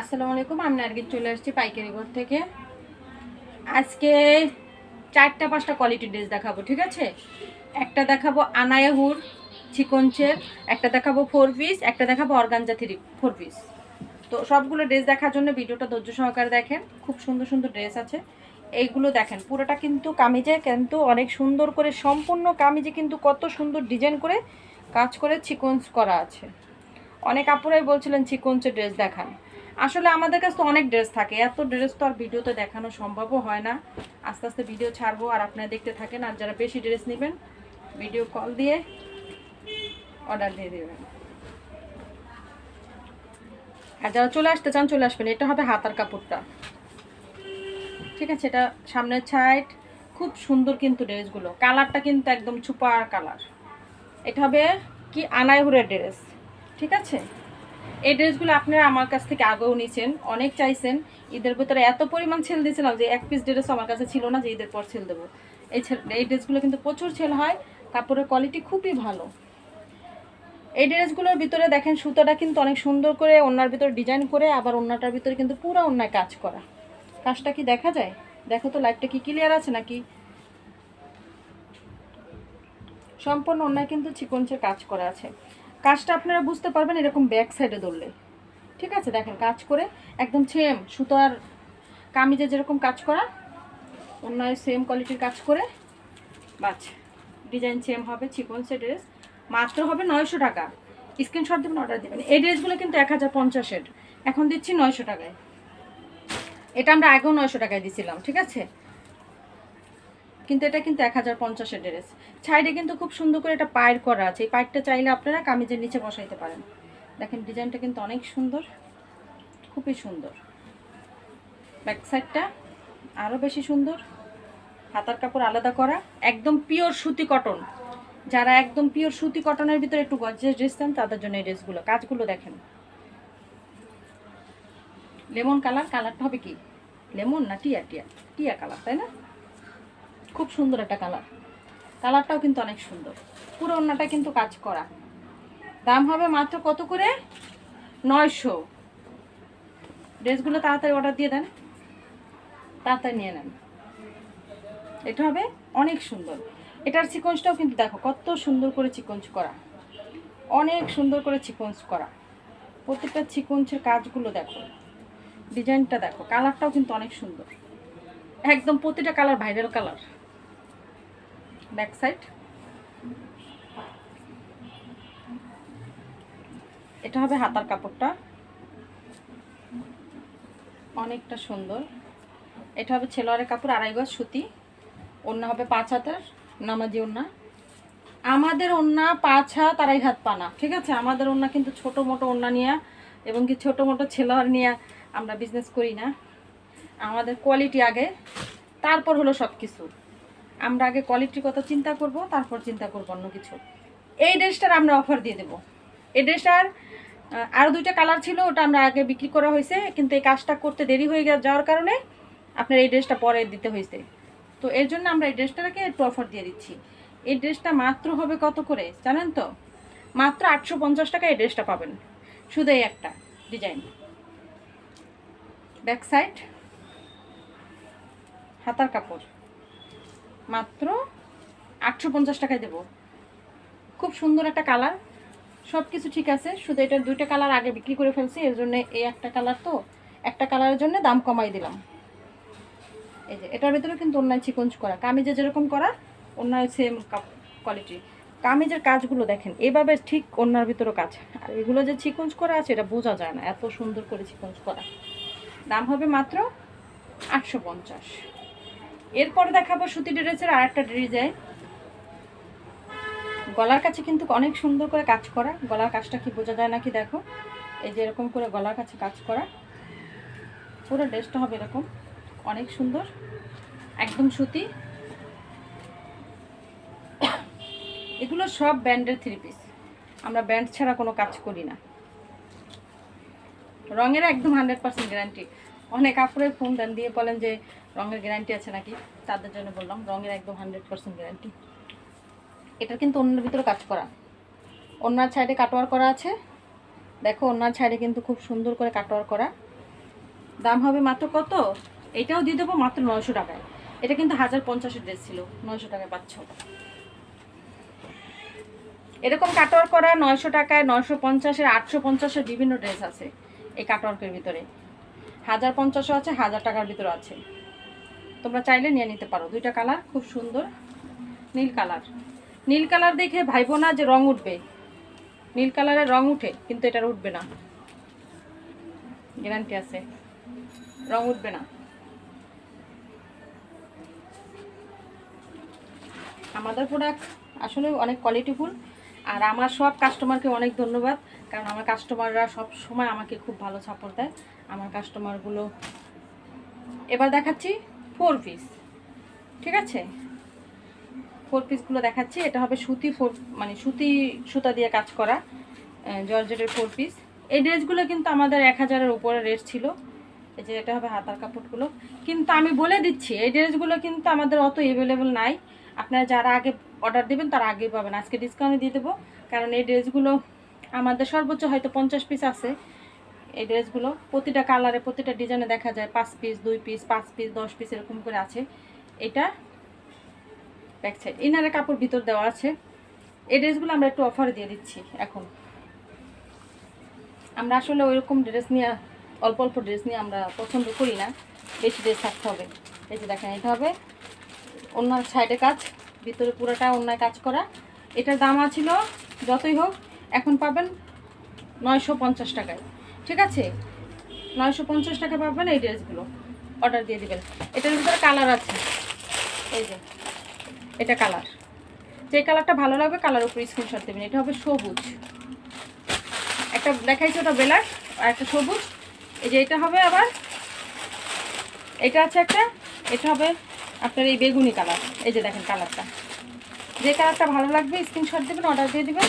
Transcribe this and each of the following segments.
আসসালামু আলাইকুম, আমি নার্গিস চলে আসছি পাইকারি ঘর থেকে। আজকে চারটা পাঁচটা কোয়ালিটি ড্রেস দেখাবো, ঠিক আছে? একটা দেখাবো আনায়াহুর চিকনচের একটা দেখাবো ফোর পিস একটা দেখাবো অর্গানজা থ্রি ফোর পিস তো সবগুলো ড্রেস দেখার জন্য ভিডিওটা ধৈর্য সহকারে দেখেন, খুব সুন্দর সুন্দর ড্রেস আছে। এইগুলো দেখেন, পুরোটা কিন্তু কামিজে, কিন্তু অনেক সুন্দর করে, সম্পূর্ণ কামিজে কিন্তু কত সুন্দর ডিজাইন করে কাজ করে চিকন্স করা আছে। অনেক আপুরাই বলছিলেন চিকনচের ড্রেস দেখান। আসলে আমাদের কাছে তো অনেক ড্রেস থাকে। এত ড্রেস তো আর ভিডিওতে দেখানো সম্ভবও হয় না। আস্তে আস্তে ভিডিও ছাড়বো আর আপনারা দেখতে থাকেন। আর যারা বেশি ড্রেস নেবেন, ভিডিও কল দিয়ে অর্ডার দিয়ে দেবেন। আর যারা চলে আসতে চান, চলে আসবেন। এটা হবে হাতার কাপড়টা। ঠিক আছে, এটা সামনের সাইড খুব সুন্দর কিন্তু ড্রেসগুলো। কালারটা কিন্তু একদম ছুপার কালার। এটা হবে কি? আনাইহুরের ড্রেস। ঠিক আছে? এই ড্রেসগুলো আপনারা আমার কাছ থেকে আগেও নিয়েছেন, অনেক চাইছেন। ঈদের ভিতরে এত পরিমাণ সেল দিয়েছিলাম যে এক পিস ড্রেস আমার কাছে ছিল না যে ঈদের পর ছেল দেবো। এই ছেল- এই ড্রেসগুলো কিন্তু প্রচুর সেল হয় কাপড়ের কোয়ালিটি খুবই ভালো। এই ড্রেসগুলোর ভিতরে দেখেন সুতোটা কিন্তু অনেক সুন্দর করে ওনার ভিতরে ডিজাইন করে, আবার ওনাটার ভিতরে কিন্তু পুরো অন্যায় কাজ করা। কাজটা কি দেখা যায়? দেখো তো লাইটটা কি ক্লিয়ার আছে নাকি? সম্পূর্ণ অন্যায় কিন্তু চিকনচের কাজ করা আছে। কাজটা আপনারা বুঝতে পারবেন এরকম ব্যাক সাইডে ধরলে। ঠিক আছে? দেখেন, কাজ করে একদম সেম সুতার কামিজে যেরকম কাজ করা, অন্যায় সেম কোয়ালিটির কাজ করে বাস ডিজাইন সেম হবে চিকনসের ড্রেস মাত্র হবে নয়শো টাকা। স্ক্রিনশট দেবেন অর্ডার দেবেন এই ড্রেসগুলো কিন্তু এক হাজার পঞ্চাশের এখন দিচ্ছি নয়শো টাকায়। এটা আমরা আগেও নয়শো টাকায় দিছিলাম, ঠিক আছে? কিন্তু এটা কিন্তু এক হাজার পঞ্চাশের ড্রেস। সাইডে কিন্তু খুব সুন্দর করে এটা পায়ের করা আছে। এই পায়েরটা চাইলে আপনারা কামিজের নিচে বসাইতে পারেন। দেখেন, ডিজাইনটা কিন্তু অনেক সুন্দর, খুবই সুন্দর। ব্যাক সাইডটা আরও বেশি সুন্দর। হাতার কাপড় আলাদা করা, একদম পিওর সুতি কটন। যারা একদম পিওর সুতি কটনের ভিতরে একটু গজ্জের ড্রেস চান, তাদের জন্য এই ড্রেসগুলো। কাজগুলো দেখেন। লেমন কালার, কালারটা হবে কি? লেমন না টিয়া টিয়া? টিয়া কালার, তাই না? খুব সুন্দর একটা কালার কালারটাও কিন্তু অনেক সুন্দর। পুরো অন্যটা কিন্তু কাজ করা। দাম হবে মাত্র কত করে? নয়শো। ড্রেসগুলো তাড়াতাড়ি অর্ডার দিয়ে দেন। তাড়াতাড়ি নিয়ে নেন। এটা হবে অনেক সুন্দর। এটার সিকোয়েন্সটাও কিন্তু দেখো, কত সুন্দর করে চিকঞ্চ করা। অনেক সুন্দর করে চিকঞ্চ করা। প্রত্যেকটা চিকঞ্চের কাজগুলো দেখো। ডিজাইনটা দেখো কালারটাও কিন্তু অনেক সুন্দর। একদম প্রতিটা colour viral colour back side. এটা হবে হাতার কাপড়টা। অনেকটা সুন্দর। এটা হবে ছেলোয়ারের কাপড়, আড়াই গজ সুতি। ওড়না হবে পাঁচ হাতের, নামাজি ওড়না। আমাদের ওড়না পাঁচ হাত, আড়াই হাত পানা, ঠিক আছে? আমাদের ওড়না কিন্তু ছোট মোটো ওড়না নিয়ে, এবং কি ছোট মোটো ছেলোয়ার নিয়ে আমরা বিজনেস করি না। আমাদের কোয়ালিটি আগে, তারপর হলো সব কিছু আমরা আগে কোয়ালিটির কথা চিন্তা করব, তারপর চিন্তা করব অন্য কিছু। এই ড্রেসটার আমরা অফার দিয়ে দেবো। এই ড্রেসটার আরও দুইটা কালার ছিল, ওটা আমরা আগে বিক্রি করা হয়েছে, কিন্তু এই কাজটা করতে দেরি হয়ে যাওয়ার কারণে আপনার এই ড্রেসটা পরে দিতে হয়েছে। তো এর জন্য আমরা এই ড্রেসটাকে একটু অফার দিয়ে দিচ্ছি। এই ড্রেসটা মাত্র হবে কত করে, জানেন তো? মাত্র আটশো পঞ্চাশ টাকা এই ড্রেসটা পাবেন। শুধু এই একটা ডিজাইন ব্যাক সাইড হাতার কাপড়। মাত্র আটশো পঞ্চাশ টাকায় দেবো। খুব সুন্দর একটা কালার। সব কিছু ঠিক আছে, শুধু এটার দুইটা কালার আগে বিক্রি করে ফেলছি, এর জন্য এই একটা কালার তো, একটা কালারের জন্য দাম কমাই দিলাম। এই যে, এটার ভিতরে কিন্তু অন্যায় চিকঞ্চ করা, কামিজে যেরকম করা, অন্যায় সেম কোয়ালিটি কামিজের কাজগুলো দেখেন, এভাবে ঠিক অন্যার ভিতরে কাজ। আর এগুলো যে চিকঞ্চ করা আছে, এটা বোঝা যায় না, এত সুন্দর করে চিকঞ্চ করা। দাম হবে মাত্র আটশো পঞ্চাশ। এরপর দেখাবো সুতি ড্রেসের আর একটা ডিজাইন। গলার কাছে কিন্তু অনেক সুন্দর করে কাজ করা। গলার কাজটা কি বোঝা যায় নাকি দেখো? এই যে এরকম করে গলার কাছে কাজ করা। পুরো ড্রেসটা হবে এরকম। অনেক সুন্দর। একদম সুতি। এগুলো সব ব্যান্ডের থ্রি পিস আমরা ব্যান্ড ছাড়া কোনো কাজ করি না। রঙের একদম হান্ড্রেড পার্সেন্ট গ্যারান্টি অনেক কাপড়ের ফোন দেন দিয়ে বলেন যে রঙের গ্যারান্টি আছে নাকি? তাদের জন্য বললাম, রঙের একদম হান্ড্রেড পার্সেন্ট গ্যারান্টি এটা কিন্তু অন্যের ভিতরে কাজ করা। অন্যার সাইডে কাটোয়ার করা আছে। দেখো, অন্যার সাইডে কিন্তু খুব সুন্দর করে কাটোয়ার করা। দাম হবে মাত্র কত? এটাও দিয়ে দেবো মাত্র নয়শো টাকায়। এটা কিন্তু হাজার পঞ্চাশের ড্রেস ছিল, নয়শো টাকায় পাচ্ছ। এরকম কাটওয়ার করা নয়শো টাকায়, নয়শো পঞ্চাশের, আটশো পঞ্চাশের বিভিন্ন ড্রেস আছে এই কাটওয়ার্কের ভিতরে। হাজার পঞ্চাশও আছে, হাজার টাকার ভিতরে আছে। তোমরা চাইলে নিয়ে নিতে পারো। দুইটা কালার খুব সুন্দর, নীল কালার। নীল কালার দেখে ভাইবো না যে রং উঠবে। নীল কালারের রং উঠে, কিন্তু এটার উঠবে না। গ্যারান্টি আছে, রং উঠবে না। আমাদের প্রোডাক্ট আসলে অনেক কোয়ালিটিফুল আর আমার সব কাস্টমারকে অনেক ধন্যবাদ, কারণ আমার কাস্টমাররা সব সময় আমাকে খুব ভালো সাপোর্ট দেয়। আমার কাস্টমারগুলো এবার দেখাচ্ছি ফোর পিস ঠিক আছে? ফোর পিসগুলো দেখাচ্ছি, এটা হবে সুতি ফোর মানে সুতি সুতা দিয়ে কাজ করা জর্জেটের ফোর পিস এই ড্রেসগুলো কিন্তু আমাদের এক হাজারের উপরে রেট ছিল। এই যে এটা হবে হাতার কাপড়গুলো। কিন্তু আমি বলে দিচ্ছি, এই ড্রেসগুলো কিন্তু আমাদের অত অ্যাভেলেবেল নাই। আপনারা যারা আগে অর্ডার দেবেন, তারা আগেই পাবেন। আজকে ডিসকাউন্ট দিয়ে দেবো। কারণ এই ড্রেসগুলো আমাদের সর্বোচ্চ হয়তো পঞ্চাশ পিস আছে। এই ড্রেসগুলো। প্রতিটা কালারে, প্রতিটা ডিজাইনে দেখা যায় পাঁচ পিস দুই পিস পাঁচ পিস দশ পিস এরকম করে আছে। এটা ব্যাক সাইড ইনারে কাপড় ভিতর দেওয়া আছে। এই ড্রেসগুলো আমরা একটু অফার দিয়ে দিচ্ছি এখন। আমরা আসলে ওইরকম ড্রেস নিয়ে, অল্প অল্প ড্রেস নিয়ে আমরা পছন্দ করি না। বেশি ড্রেস থাকতে হবে। এই যে দেখেন, এটা হবে অন্য সাইডে কাজ, ভিতরে পুরোটা অন্যায় কাজ করা। এটার দাম আছিল যতই হোক, এখন পাবেন নয়শো পঞ্চাশ টাকায়। ঠিক আছে? নয়শো পঞ্চাশ টাকা পাবেন এই ড্রেসগুলো। অর্ডার দিয়ে দেবেন। এটার ভিতরে কালার আছে। এই যে, এটা কালার যে কালারটা ভালো লাগবে কালার উপরে স্ক্রিনশট দেবেন। এটা হবে সবুজ। একটা দেখাইছে ওটা বেলার, আর একটা সবুজ। এই যে এটা হবে আবার, এটা আছে একটা, এটা হবে আপনার এই বেগুনি কালার এই যে দেখেন কালারটা যে কালারটা ভালো লাগবে স্ক্রিনশট দেবেন অর্ডার দিয়ে দেবেন।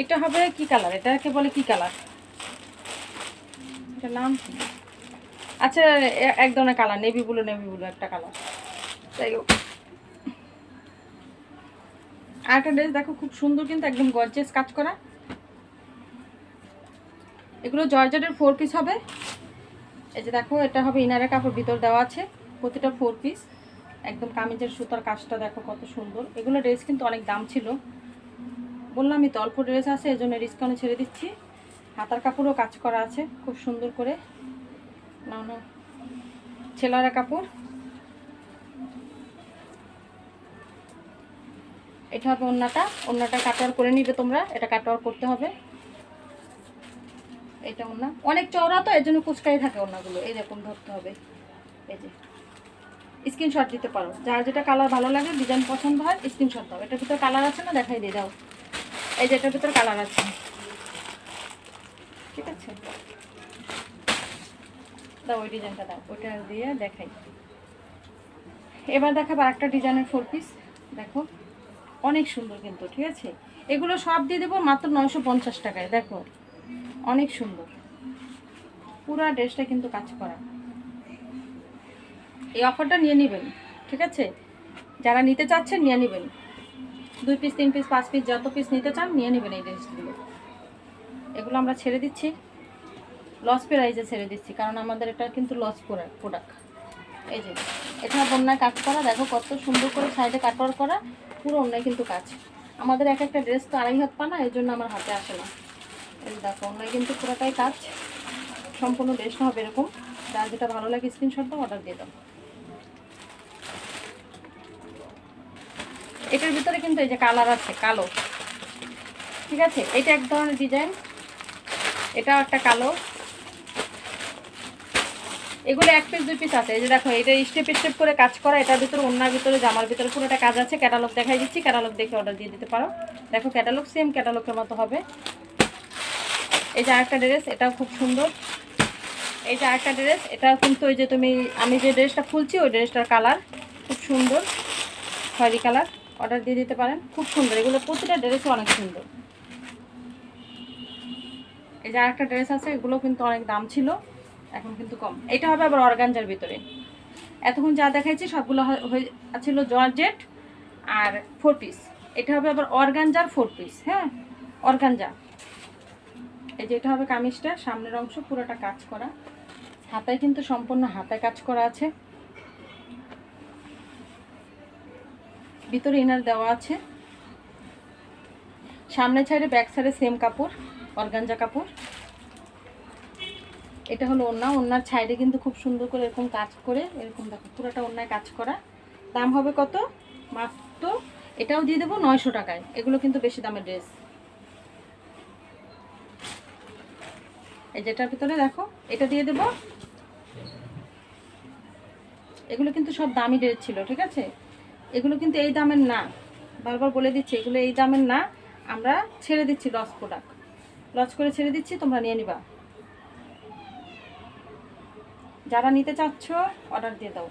এটা হবে কি কালার এটাকে বলে কি কালার এটার নাম আচ্ছা এক ধরনের colour navy blue navy blue একটা কালার যাই হোক। আরেকটা ড্রেস দেখো, খুব সুন্দর কিন্তু, একদম গর্জেস কাজ করা। এগুলো জর্জেটের ফোর পিস হবে। এই যে দেখো, এটা হবে ইনারের কাপড়, ভিতর দেওয়া আছে, প্রতিটা ফোর পিস একদম কামিজের সুতার কাজটা দেখো, কত সুন্দর। এগুলো ড্রেস কিন্তু অনেক দাম ছিল। বললামই তো, অল্প ড্রেস আছে এই জন্য ডিসকাউন্টে ছেড়ে দিচ্ছি। হাতার কাপড়ও কাজ করা আছে, খুব সুন্দর করে। না না ছেলারা কাপড়। এটা হবে ওন্নাটা। ওন্নাটা কাটোয়ার করে নিবে তোমরা, এটা কাটোয়ার করতে হবে। এটা ওন্না। অনেক চওড়া তো, এর জন্য কুচকাই থাকে ওন্নাগুলো। এই রকম ধরতে হবে। এই যে। স্ক্রিনশট দিতে পারো। যার যেটা কালার ভালো লাগে, ডিজাইন পছন্দ হয়, স্ক্রিনশট দাও। এটার ভিতরে কালার আছে না? দেখাই দিয়ে দাও। এই যে, এটার ভিতরে কালার আছে। ঠিক আছে? দাও ওই ডিজাইনটা দাও ওইটা দিয়ে দেখাই। এবার দেখাবো একটা ডিজাইনের ফোর পিস দেখো, অনেক সুন্দর কিন্তু, ঠিক আছে? এগুলো সব দিয়ে দেবো মাত্র নয়শো পঞ্চাশ টাকায়, দেখো। অনেক সুন্দর। পুরা ড্রেসটা কিন্তু কাজ করা। এই অফারটা নিয়ে নেবেন, ঠিক আছে? যারা নিতে চাচ্ছেন, নিয়ে নেবেন। দুই পিস তিন পিস পাঁচ পিস যত পিস নিতে চান, নিয়ে নেবেন এই ড্রেসগুলো এগুলো আমরা ছেড়ে দিচ্ছি। লস প্রাইজে ছেড়ে দিচ্ছি, কারণ আমাদের এটা কিন্তু লস প্রোডাক্ট এই যে এটা বন্যায় কাজ করা, দেখো কত সুন্দর করে সাইডে কাটওয়ার করা, পুরো অন্যায় কিন্তু কাজ। আমাদের এক একটা ড্রেস তো আড়াই হাত পা না এই জন্য আমার হাতে আসে না। এই দেখো, অন্যায় কিন্তু পুরোটাই কাজ। সম্পূর্ণ ড্রেসটা হবে এরকম। যার যেটা ভালো লাগে স্ক্রিনশট দাও অর্ডার দিয়ে দাও। এটার ভিতরে কিন্তু এই যে কালার আছে, কালো। ঠিক আছে? এটা এক ধরনের ডিজাইন এটাও একটা কালো। এগুলো এক পিস দুই পিস আছে। এই যে দেখো, এটা স্টেপ স্টেপ করে কাজ করা, এটার ভিতরে অন্যার ভিতরে, জামার ভিতরে পুরোটা কাজ আছে। ক্যাটালগ দেখাই দিচ্ছি ক্যাটালগ দেখে অর্ডার দিয়ে দিতে পারো। দেখো ক্যাটালগ সেম ক্যাটালগের মতো হবে। এই যে আরেকটা ড্রেস এটাও খুব সুন্দর। এই যে আরেকটা ড্রেস এটা কিন্তু ওই যে তুমি, আমি যে ড্রেসটা খুলছি, ওই ড্রেসটার কালার খুব সুন্দর। খয়েরি কালার অর্ডার দিয়ে দিতে পারেন। খুব সুন্দর। এগুলো প্রতিটা ড্রেসও অনেক সুন্দর। এই যে আরেকটা ড্রেস আছে, এগুলো কিন্তু অনেক দাম ছিল, এখন কিন্তু কম। এটা হবে আবার অর্গানজার ভিতরে। এতক্ষণ যা দেখাইছি সবগুলো ছিল জর্জেট আর ফোর পিস এটা হবে আবার অর্গানজার ফোর পিস হ্যাঁ? অর্গানজা। এই যে এটা হবে কামিজটা, সামনের অংশ পুরোটা কাজ করা। হাতায় কিন্তু সম্পূর্ণ হাতায় কাজ করা আছে। ভিতরে ইনার দেওয়া আছে। সামনে সাইডে ব্যাক সাইডে সেম কাপড়। অর্গানজা কাপড়। এটা হলো ওন্না ওন্নার সাইডে কিন্তু খুব সুন্দর করে এরকম কাজ করে, এরকম দেখো, পুরোটা ওন্নায় কাজ করা। দাম হবে কত? মাত্র এটাও দিয়ে দেবো নয়শো টাকায়। এগুলো কিন্তু বেশি দামের ড্রেস এই যেটার ভিতরে দেখো, এটা দিয়ে দেবো। এগুলো কিন্তু সব দামি ড্রেস ছিল, ঠিক আছে? এগুলো কিন্তু এই দামের না। বারবার বলে দিচ্ছি, এগুলো এই দামের না। আমরা ছেড়ে দিচ্ছি দশ প্রোডাক্ট লস করে ছেড়ে দিচ্ছি, তোমরা নিয়ে নিবা। যারা নিতে চাচ্ছ অর্ডার দিয়ে দাও।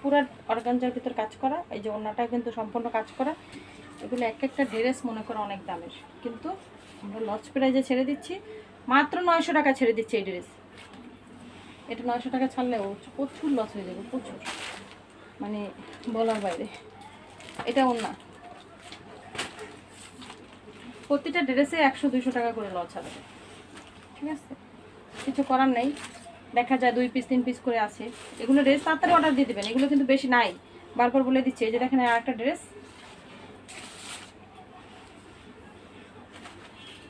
পুরো অর্গানজার ভিতর কাজ করা, এই যে অন্যটা কিন্তু সম্পূর্ণ কাজ করা, এগুলো এক একটা ড্রেস মনে করো অনেক দামের। কিন্তু আমরা লস প্রাইজে ছেড়ে দিচ্ছি, মাত্র নয়শো টাকা ছেড়ে দিচ্ছি এই ড্রেস। এটা নয়শো টাকা ছাড়লেও প্রচুর লস হয়ে যাবে, প্রচুর। মানে বলার বাইরে। এটা অন্য প্রতিটা ড্রেসে একশো, দুইশো টাকা করে লস হবে। ঠিক আছে? কিছু করার নেই। দেখা যায় দুই পিস তিন পিস করে আছে। এগুলো ড্রেস তাড়াতাড়ি অর্ডার দিয়ে দেবেন। এগুলো কিন্তু বেশি নাই। বারবার বলে দিচ্ছে, এই যে দেখেন আর একটা ড্রেস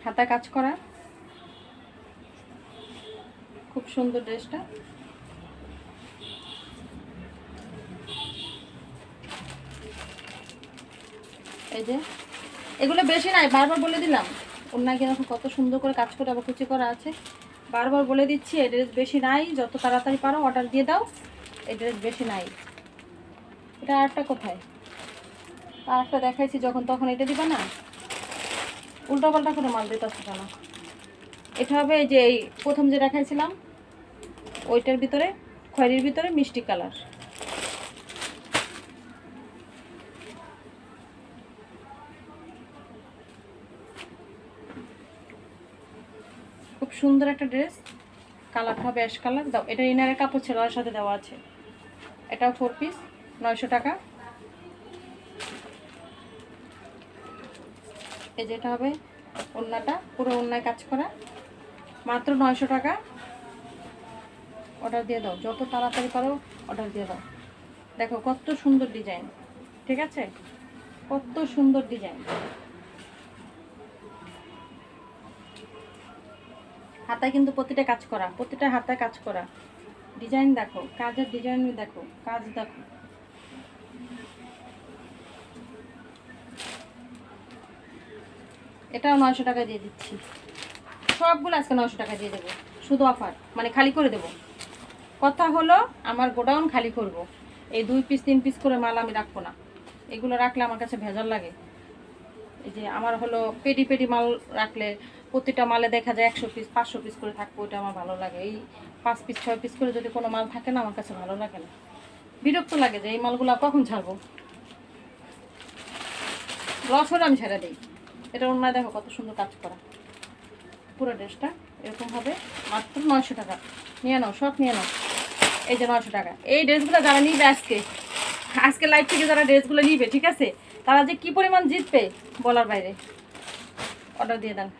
হাতা কাজ করা। খুব সুন্দর ড্রেসটা। এই যে এগুলো বেশি নাই, বারবার বলে দিলাম। অন্যায় কীরকম কত সুন্দর করে কাজ করে আবার কুচি করা আছে। বারবার বলে দিচ্ছি, এই ড্রেস বেশি নাই, যত তাড়াতাড়ি পারো অর্ডার দিয়ে দাও, এই ড্রেস বেশি নাই। এটা আরেকটা কোথায়? আর একটা দেখাইছি যখন তখন এটা দিবা না? উল্টো পাল্টা করে মাল দিতে কেন? এটা হবে যে এই প্রথম যে দেখাইছিলাম, ওইটার ভিতরে, খয়েরির ভিতরে মিষ্টি কালার। সুন্দর একটা ড্রেস কালারটা হবে অ্যাশ কালার দাও, এটা ইনারের কাপড় ছিল সাথে দেওয়া আছে। এটাও ফোর পিস নয়শো টাকা। এই যেটা হবে ওড়নাটা, পুরো ওড়নায় কাজ করা। মাত্র নয়শো টাকা। অর্ডার দিয়ে দাও, যত তাড়াতাড়ি পারো অর্ডার দিয়ে দাও। দেখো কত সুন্দর ডিজাইন ঠিক আছে? কত সুন্দর ডিজাইন হাতায় কিন্তু প্রতিটা কাজ করা, প্রতিটা হাতায় কাজ করা। ডিজাইন দেখো, কাজের ডিজাইন দেখো, কাজ দেখো। এটাও নয়শো টাকা দিয়ে দিচ্ছি। সবগুলো আজকে নয়শো টাকা দিয়ে দেবো, শুধু অফার মানে খালি করে দেবো। কথা হলো, আমার গোডাউন খালি করব। এই দুই পিস তিন পিস করে মাল আমি রাখব না। এগুলো রাখলে আমার কাছে ভেজাল লাগে। এই যে আমার হলো পেডি পেডি মাল রাখলে প্রতিটা মালে দেখা যায় একশো পিস পাঁচশো পিস করে থাকব, ওইটা আমার ভালো লাগে। এই পাঁচ পিস ছয় পিস করে যদি কোনো মাল থাকে না, আমার কাছে ভালো লাগে না। বিরক্ত লাগে যে এই মালগুলো কখন ছাড়বো? লস হলে আমি ছেড়ে দিই। এটা অন্য দেখো কত সুন্দর কাজ করা। পুরো ড্রেসটা এরকম হবে, মাত্র নয়শো টাকা। নিয়ে নাও, সব নিয়ে নাও। এই যে নয়শো টাকা। এই ড্রেসগুলো যারা নিবে আজকে আজকে লাইভ থেকে যারা ড্রেসগুলো নিবে, ঠিক আছে? তারা যে কি পরিমাণ জিতবে, বলার বাইরে। অর্ডার দিয়ে দেন।